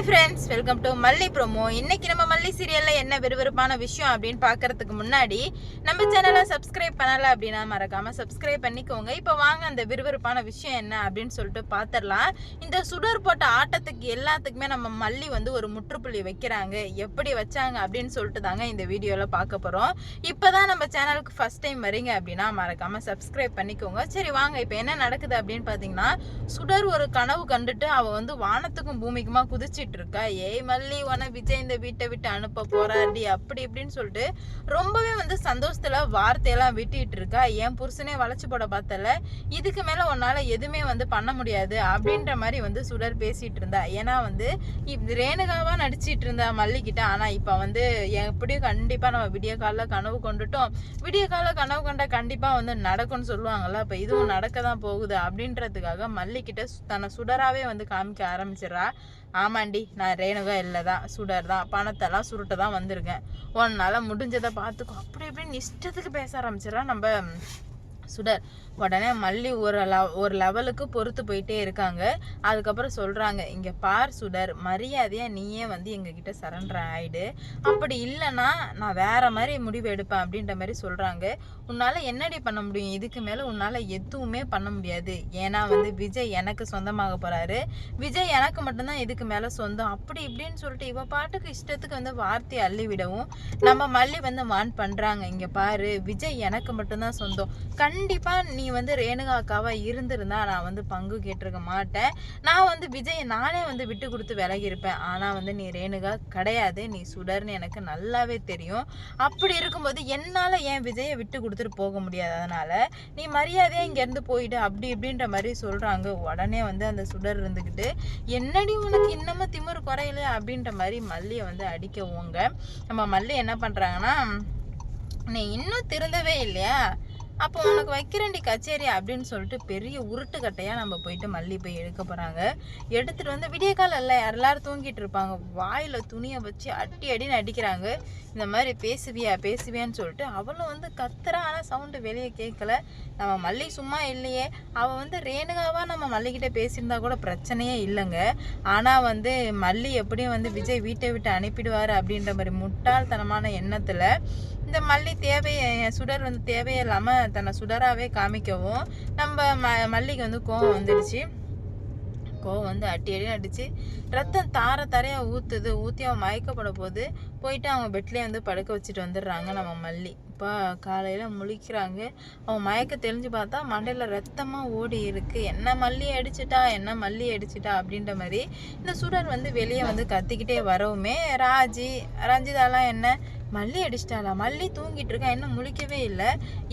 Hi friends welcome to Malli promo இன்னைக்கு நம்ம மல்லி சீரியலில் என்ன விறுவிறுப்பான விஷயம் அப்படின்னு பார்க்கறதுக்கு முன்னாடி நம்ம சேனலை சப்ஸ்கிரைப் பண்ணலை அப்படின்னா மறக்காமல் சப்ஸ்கிரைப் பண்ணிக்கோங்க. இப்போ வாங்க அந்த விறுவிறுப்பான விஷயம் என்ன அப்படின்னு சொல்லிட்டு பார்த்துடலாம் இந்த சுடர் போட்ட ஆட்டத்துக்கு எல்லாத்துக்குமே நம்ம மல்லி வந்து ஒரு முற்றுப்புள்ளி வைக்கிறாங்க. எப்படி வச்சாங்க அப்படின்னு சொல்லிட்டு தாங்க இந்த வீடியோவில் பார்க்க போகிறோம் இப்போ தான் நம்ம சேனலுக்கு ஃபர்ஸ்ட் டைம் வரீங்க அப்படின்னா மறக்காமல் சப்ஸ்கிரைப் பண்ணிக்கோங்க. சரி வாங்க. இப்போ என்ன நடக்குது அப்படின்னு பார்த்தீங்கன்னா சுடர் ஒரு கனவு கண்டுட்டு அவள் வந்து வானத்துக்கும் பூமிக்குமா குதிச்சிட்டு இருக்கா ஏய் மல்லி உன விஜய் இந்த வீட்டை விட்டு அனுப்ப போறாடி அப்படி இப்படின்னு சொல்லிட்டு ரொம்பவே வந்து சந்தோஷத்துல வார்த்தையெல்லாம் விட்டுட்டு இருக்கா என் புருஷனே வளைச்சு போட பார்த்தல. இதுக்கு மேல உன்னால எதுவுமே வந்து பண்ண முடியாது. அப்படின்ற மாதிரி வந்து சுடர் பேசிட்டு இருந்தா ஏன்னா வந்து ரேணுகாவா நடிச்சிட்டு இருந்தா மல்லிக்கிட்ட ஆனா இப்ப வந்து எப்படியும் கண்டிப்பா நம்ம விடிய காலைல கனவு கொண்டுட்டோம். விடிய கால கனவு கண்டா கண்டிப்பா வந்து நடக்கும்னு சொல்லுவாங்கல்ல அப்ப இதுவும் நடக்க தான் போகுது. அப்படின்றதுக்காக மல்லிக்கிட்ட தன்னை சுடராவே வந்து காமிக்க ஆரம்பிச்சிடறா. ஆமாண்டி நான் ரேணுகா இல்லை தான் சுடர் தான் பணத்தெல்லாம் சுருட்ட தான் வந்திருக்கேன். உன்னால் முடிஞ்சதை பார்த்துக்கோ. அப்படி இப்படின்னு இஷ்டத்துக்கு பேச ஆரம்பிச்சிடலாம். நம்ம சுடர் உடனே மல்லி ஒரு ல ஒரு லெவலுக்கு பொறுத்து போயிட்டே இருக்காங்க. அதுக்கப்புறம் சொல்கிறாங்க இங்கே பார் சுடர் மரியாதையாக நீயே வந்து எங்ககிட்ட சரண்டர் ஆகிடு அப்படி இல்லைன்னா நான் வேற மாதிரி முடிவு எடுப்பேன் அப்படின்ற மாதிரி சொல்கிறாங்க உன்னால் என்னடி பண்ண முடியும்? இதுக்கு மேலே உன்னால் எதுவுமே பண்ண முடியாது. ஏன்னா வந்து விஜய் எனக்கு சொந்தமாக போகிறாரு விஜய் எனக்கு மட்டும்தான் இதுக்கு மேலே சொந்தம். அப்படி இப்படின்னு சொல்லிட்டு இவ பாட்டுக்கு இஷ்டத்துக்கு வந்து வார்த்தையை அள்ளி விடவும் நம்ம மல்லி வந்து வான் பண்ணுறாங்க இங்கே பாரு விஜய் எனக்கு மட்டும்தான் சொந்தம். கண் கண்டிப்பாக நீ வந்து ரேணுகா அக்காவாக இருந்திருந்தா நான் வந்து பங்கு கேட்டிருக்க மாட்டேன். நான் வந்து விஜய் நானே வந்து விட்டு கொடுத்து விலகி இருப்பேன் ஆனால் வந்து நீ ரேணுகா கிடையாது. நீ சுடர்னு எனக்கு நல்லாவே தெரியும். அப்படி இருக்கும்போது என்னால் ஏன் விஜயை விட்டு கொடுத்துட்டு போக முடியாது? அதனால் நீ மரியாதையாக இங்கேருந்து போயிட்டு அப்படி இப்படின்ற மாதிரி சொல்கிறாங்க உடனே வந்து அந்த சுடர் இருந்துக்கிட்டு என்னடி உனக்கு இன்னமும் திமிர் குறையல? அப்படின்ற மாதிரி மல்லியை வந்து அடிக்கவோங்க நம்ம மல்லி என்ன பண்ணுறாங்கன்னா நீ இன்னும் திருந்தவே இல்லையா? அப்போ உனக்கு வைக்கிறண்டி கச்சேரி அப்படின்னு சொல்லிட்டு பெரிய உருட்டு நம்ம போயிட்டு மல்லி போய் எடுக்க போகிறாங்க எடுத்துகிட்டு வந்து விடிய காலம் இல்லை எல்லாரும் தூங்கிட்டு இருப்பாங்க. வாயில் துணியை வச்சு அடி அடின்னு அடிக்கிறாங்க. இந்த மாதிரி பேசுவியா பேசுவியான்னு சொல்லிட்டு அவளும் வந்து கத்துறா ஆனால் சவுண்டு வெளியே கேட்கல. நம்ம மல்லி சும்மா இல்லையே. அவள் வந்து ரேணுகாவாக நம்ம மல்லிக்கிட்ட பேசியிருந்தா கூட பிரச்சனையே இல்லைங்க. ஆனால் வந்து மல்லி எப்படியும் வந்து விஜய் வீட்டை விட்டு அனுப்பிடுவாரு அப்படின்ற மாதிரி முட்டாள்தனமான எண்ணத்தில் இந்த மல்லி தேவையை சுடர் வந்து தேவையில்லாமல் தன்னை சுடராகவே காமிக்கவும். நம்ம ம மல்லிக்கு வந்து கோவம் வந்துடுச்சு. கோவம் வந்து அட்டி அடி அடிச்சு ரத்தம் தார தாரையா ஊற்றுது ஊற்றி அவன் மயக்கப்பட போது போயிட்டு அவங்க பெட்லேயே வந்து படுக்க வச்சுட்டு வந்துடுறாங்க நம்ம மல்லி. இப்போ காலையில் முழிக்கிறாங்க. அவன் மயக்க தெளிஞ்சு பார்த்தா மண்டையில் ரத்தமாக ஓடி இருக்குது என்ன மல்லி அடிச்சிட்டா என்ன மல்லி அடிச்சிட்டா அப்படின்ற மாதிரி இந்த சுடர் வந்து வெளியே வந்து கத்திக்கிட்டே வரவுமே ராஜி. ரஞ்சிதாலாம் என்ன? மல்லி அடிச்சிட்டாளா? மல்லி தூங்கிட்டு இருக்கா? இன்னும் முழிக்கவே இல்லை.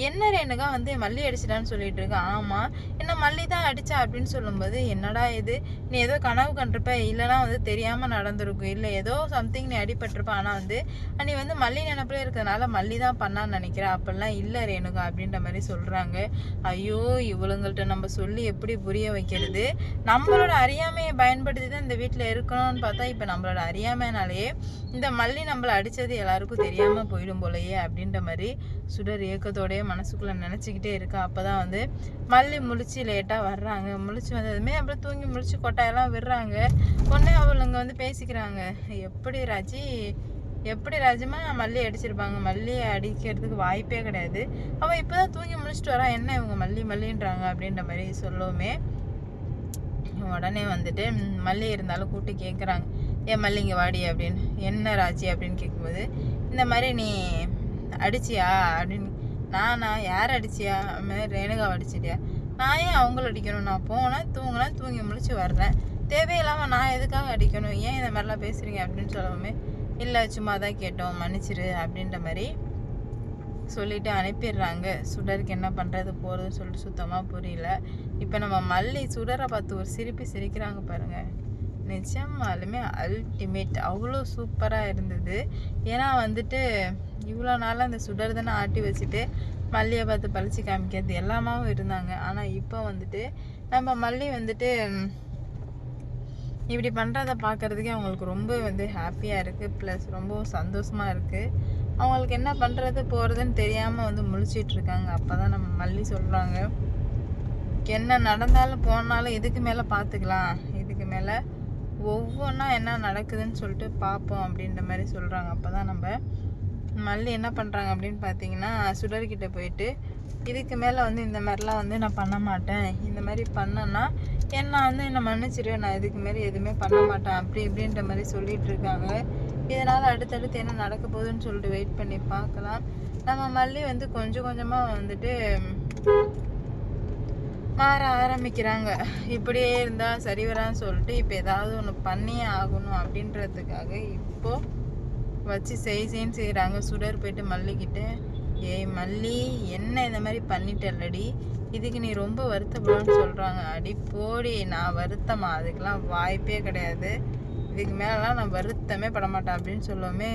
என்ன ரேணுகா வந்து மல்லி அடிச்சிட்டான்னு சொல்லிட்டு இருக்கா? ஆமா. என்ன மல்லி தான் அடிச்சா அப்படின்னு சொல்லும்போது என்னடா இது? நீ ஏதோ கனவு கண்டிருப்ப. இல்லைன்னா வந்து தெரியாம நடந்திருக்கும். இல்லை ஏதோ சம்திங் நீ அடிபட்டிருப்ப. ஆனா வந்து நீ வந்து மல்லி நினைப்புல இருக்கிறதுனால மல்லி தான் பண்ணான்னு நினைக்கிறேன் அப்படிலாம் இல்லை ரேணுகா அப்படின்ற மாதிரி சொல்றாங்க. ஐயோ இவளுங்கள்ட்ட நம்ம சொல்லி எப்படி புரிய வைக்கிறது? நம்மளோட அறியாமையை பயன்படுத்தி தான் இந்த வீட்டில் இருக்கணும்னு பார்த்தா இப்போ நம்மளோட அறியாமைனாலேயே இந்த மல்லி நம்மளை அடித்தது எல்லாருக்கும் தெரியாமல் போயிடும் போலயே அப்படின்ற மாதிரி சுடர் ஏக்கத்தோடயே மனசுக்குள்ளே நினச்சிக்கிட்டே இருக்கா. அப்போ தான் வந்து மல்லி முழிச்சு லேட்டாக வர்றாங்க. முழிச்சு வந்ததுமே அப்புறம் தூங்கி முழிச்சு கொட்டாயெல்லாம் விடுறாங்க. உடனே அவளுங்க வந்து பேசிக்கிறாங்க. எப்படி ராஜி? எப்படி ராஜமா மல்லி அடிச்சிருப்பாங்க. மல்லியை அடிக்கிறதுக்கு வாய்ப்பே கிடையாது. அவள் இப்போ தான் தூங்கி முழிச்சிட்டு வரா. என்ன இவங்க மல்லி மல்லின்றாங்க? அப்படின்ற மாதிரி சொல்லவுமே உடனே வந்துட்டு மல்லி இருந்தாலும் கூப்பிட்டு கேட்குறாங்க ஏன் மல்லிங்க வாடி அப்படின்னு. என்ன ராஜி அப்படின்னு கேட்கும்போது இந்த மாதிரி நீ அடிச்சியா அப்படின்னு. நானா யார் அடிச்சியா? அது மாதிரி ரேணுகா அடிச்சிட்டியா? நான் ஏன் அவங்கள அடிக்கணும்? நான் போனேன் தூங்கினேன் தூங்கி முழிச்சு வர்றேன். தேவையில்லாமல் நான் எதுக்காக அடிக்கணும்? ஏன் இந்த மாதிரிலாம் பேசுகிறீங்க அப்படின்னு சொல்லவுமே இல்லை சும்மா தான் கேட்டோம் மன்னிச்சிரு அப்படின்ற மாதிரி சொல்லிட்டு அனுப்பிடுறாங்க. சுடருக்கு என்ன பண்ணுறது போகிறதுன்னு சொல்லிட்டு சுத்தமாக புரியல. இப்போ நம்ம மல்லி சுடரை பார்த்து ஒரு சிரிப்பு சிரிக்கிறாங்க பாருங்கள் நிஜமாலுமே அல்டிமேட் அவ்வளோ சூப்பராக இருந்தது. ஏன்னா வந்துட்டு இவ்வளோ நாளாக அந்த சுடர் தானே ஆட்டி வச்சுட்டு மல்லியை பார்த்து பழிச்சு காமிக்கிறது எல்லாமாவும் இருந்தாங்க. ஆனால் இப்போ வந்துட்டு நம்ம மல்லி வந்துட்டு இப்படி பண்ணுறத பார்க்குறதுக்கே அவங்களுக்கு ரொம்ப வந்து ஹாப்பியாக இருக்குது ப்ளஸ் ரொம்ப சந்தோஷமாக இருக்குது அவங்களுக்கு என்ன பண்ணுறது போகிறதுன்னு தெரியாமல் வந்து முழிச்சிட்டு இருக்காங்க. அப்போ தான் நம்ம மல்லி சொல்கிறாங்க என்ன நடந்தாலும் போனாலும் இதுக்கு மேலே பார்த்துக்கலாம் இதுக்கு மேலே ஒவ்வொன்றா என்ன நடக்குதுன்னு சொல்லிட்டு பார்ப்போம் அப்படின்ற மாதிரி சொல்கிறாங்க அப்போ தான் நம்ம மல்லி என்ன பண்ணுறாங்க அப்படின்னு பார்த்தீங்கன்னா சுடர்கிட்ட போயிட்டு இதுக்கு மேலே வந்து இந்த மாதிரிலாம் வந்து நான் பண்ண மாட்டேன். இந்த மாதிரி பண்ணேன்னா என்ன வந்து என்னை மன்னிச்சிரு நான் இதுக்கு மாரி எதுவுமே பண்ண மாட்டேன். அப்படி இப்படின்ற மாதிரி சொல்லிட்டு இருக்காங்க. இதனால் அடுத்தடுத்து என்ன நடக்க போகுதுன்னு சொல்லிட்டு வெயிட் பண்ணி பார்க்கலாம். நம்ம மல்லி வந்து கொஞ்சம் கொஞ்சமாக வந்துட்டு மாற ஆரம்பிக்கிறாங்க. இப்படியே இருந்தால் சரி வரான்னு சொல்லிட்டு இப்போ ஏதாவது ஒன்று பண்ணியே ஆகணும் அப்படின்றதுக்காக இப்போது வச்சு செய் செய்ன்னு செய்கிறாங்க சுடர் போயிட்டு மல்லிக்கிட்ட ஏய் மல்லி என்ன இந்த மாதிரி பண்ணிட்டல்லடி? இதுக்கு நீ ரொம்ப வருத்தப்படான்னு சொல்கிறாங்க அடி போடி நான் வருத்தமா? அதுக்கெலாம் வாய்ப்பே கிடையாது. இதுக்கு மேலெலாம் நான் வருத்தமே படமாட்டேன் அப்படின்னு சொல்லவுமே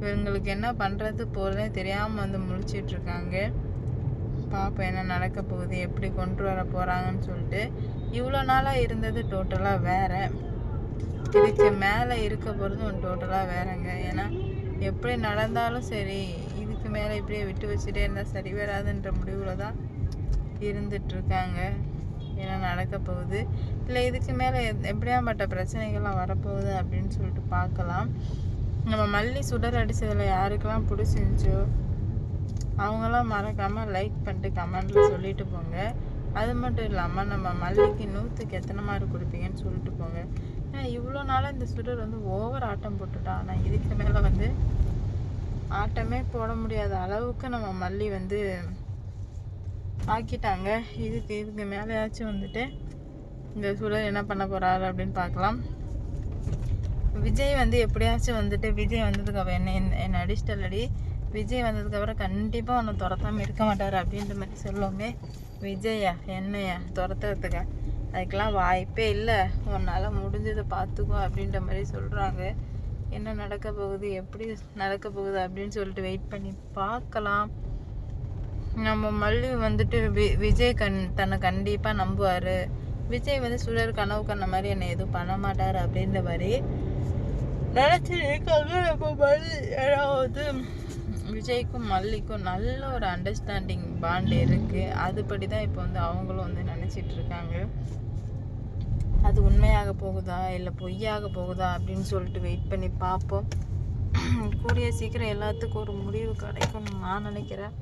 இவங்களுக்கு என்ன பண்ணுறது போகிறதே தெரியாமல் வந்து முழிச்சிட்டு இருக்காங்க. பார்ப்போம் என்ன நடக்க போகுது எப்படி கொண்டு வர போகிறாங்கன்னு சொல்லிட்டு இவ்வளோ நாளாக இருந்தது டோட்டலாக வேறு. இதுக்கு மேலே இருக்க போகிறதும் டோட்டலாக வேறங்க. ஏன்னா எப்படி நடந்தாலும் சரி இதுக்கு மேலே இப்படியே விட்டு வச்சுட்டே இருந்தால் சரி வராதுன்ற முடிவில் தான் இருந்துட்டு இருக்காங்க என்ன நடக்க போகுது? இல்லை இதுக்கு மேலே எப்படியாப்பட்ட பிரச்சனைகள்லாம் வரப்போகுது அப்படின்னு சொல்லிட்டு பார்க்கலாம். நம்ம மல்லி சுடர் அடித்ததில் யாருக்கெல்லாம் பிடிச்சிருந்துச்சோ அவங்களாம் மறக்காமல் லைக் பண்ணிட்டு கமெண்டில் சொல்லிட்டு போங்க. அது மட்டும் இல்லாமல் நம்ம மல்லிக்கு நூற்றுக்கு எத்தனை மார்க் கொடுப்பீங்கன்னு சொல்லிட்டு போங்க. ஏன்னா இவ்வளோ நாளாக இந்த சுடர் வந்து ஓவர் ஆட்டம் போட்டுட்டான் ஆனால் இதுக்கு மேலே வந்து ஆட்டமே போட முடியாத அளவுக்கு நம்ம மல்லி வந்து ஆக்கிட்டாங்க. இதுக்கு இதுக்கு மேலேயாச்சும் வந்துட்டு இந்த சுடர் என்ன பண்ண போறாரு அப்படின்னு பார்க்கலாம். விஜய் வந்து எப்படியாச்சும் வந்துட்டு விஜய் வந்ததுக்கு அப்புறம் என்ன என்ன- அடிச்சிட்டலடி? விஜய் வந்ததுக்கப்புறம் கண்டிப்பாக ஒன்று துரத்தாமல் இருக்க மாட்டார் அப்படின்ற மாதிரி சொல்லுவோமே. விஜயா என்னையா துரத்துறதுக்கு? அதுக்கெலாம் வாய்ப்பே இல்லை. உன்னால் முடிஞ்சதை பார்த்துக்கோ அப்படின்ற மாதிரி சொல்கிறாங்க என்ன நடக்க போகுது? எப்படி நடக்க போகுது அப்படின்னு சொல்லிட்டு வெயிட் பண்ணி பார்க்கலாம். நம்ம மல்லி வந்துட்டு வி- விஜய் கண் தன்னை கண்டிப்பாக நம்புவார். விஜய் வந்து சுழல் கனவு கண்ண மாதிரி என்னை எதுவும் பண்ண மாட்டார் அப்படின்ற மாதிரி நினச்சி இருக்காங்க நம்ம மல்லி ஏதாவது விஜய்க்கும் மல்லிக்கும் நல்ல ஒரு அண்டர்ஸ்டாண்டிங் பாண்ட் இருக்குது அதுபடி தான் இப்போ வந்து அவங்களும் வந்து நினச்சிட்டு இருக்காங்க அது உண்மையாக போகுதா? இல்லை பொய்யாக போகுதா? அப்படின்னு சொல்லிட்டு வெயிட் பண்ணி பார்ப்போம். கூடிய சீக்கிரம் எல்லாத்துக்கும் ஒரு முடிவு கிடைக்கும்னு நான் நினைக்கிறேன்.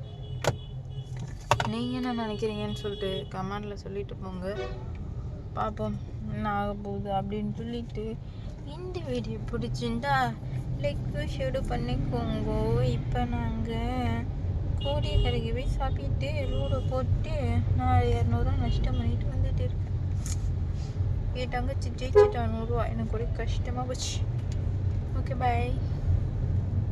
நீங்கள் என்ன நினைக்கிறீங்கன்னு சொல்லிட்டு கமெண்டில் சொல்லிட்டு போங்க. பார்ப்போம் என்ன ஆக போகுது அப்படின்னு சொல்லிட்டு இந்த வீடியோ பிடிச்சிருந்தா லைக் ஷேடு பண்ணிக்கோங்க. இப்போ நாங்கள் கோடிய கடைக்கு போய் சாப்பிட்டு லூடோ போட்டு நான் இரநூறுவா நஷ்டம் பண்ணிட்டு வந்துட்டு இருக்கேன். என் தங்கச்சி ஜெயிச்சிட்டா நூறுரூவா எனக்கு ஒரே கஷ்டமாக போச்சு. Okay bye